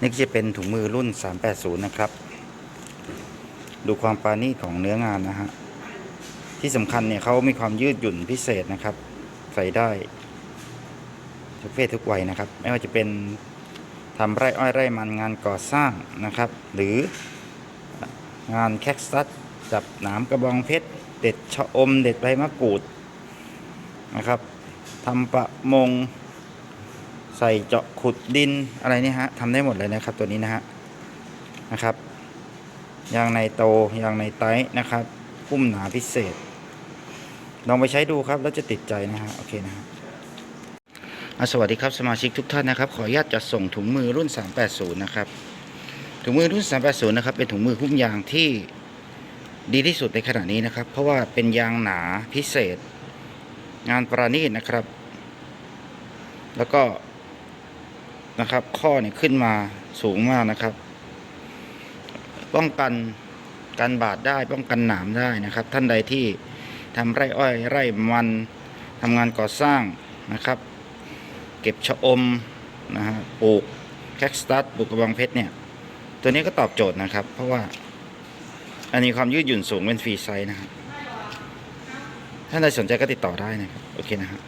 นี่ก็จะเป็นถุงมือรุ่น 380 นะครับ ดูความปาณีของเนื้องานนะฮะ ที่สำคัญเนี่ยเขามีความยืดหยุ่นพิเศษนะครับ ใส่ได้ ทุกเพศทุกวัยนะครับ ไม่ว่าจะเป็นทำไร่อ้อยไร่มันงานก่อสร้างนะครับ หรืองานแคคตัสจับหนามกระบองเพชร เด็ดชะอม เด็ดใบมะกรูดนะครับทำประมง ใส่เจาะขุดดินอะไรเนี่ยฮะทำได้หมดเลยนะครับตัวนี้นะฮะนะครับยางในโตยางในไตนะครับพุ่มหนาพิเศษ ลองไปใช้ดูครับแล้วจะติดใจนะฮะโอเคนะฮะสวัสดีครับสมาชิกทุกท่านนะครับ ขออนุญาตจัดส่งถุงมือรุ่น 380 นะครับ ถุงมือรุ่น 380 นะครับ เป็นถุงมือหุ้มยางที่ดีที่สุดในขณะนี้นะครับ เพราะว่าเป็นยางหนาพิเศษ งานประณีตนะครับ แล้วก็ นะครับ ข้อเนี่ยขึ้นมาสูงมากนะครับ ป้องกันการบาดได้ป้องกันหนามได้นะครับ ท่านใดที่ทำไร่อ้อยไร่มันทำงานก่อสร้างนะครับ เก็บชะอมนะฮะปลูกแคคตัสปลูกกระบองเพชรเนี่ยตัวนี้ก็ตอบโจทย์นะครับ เพราะว่า อันนี้ความยืดหยุ่นสูงเป็นฟรีไซส์นะครับท่านใดสนใจก็ติดต่อได้นะครับ โอเคนะครับ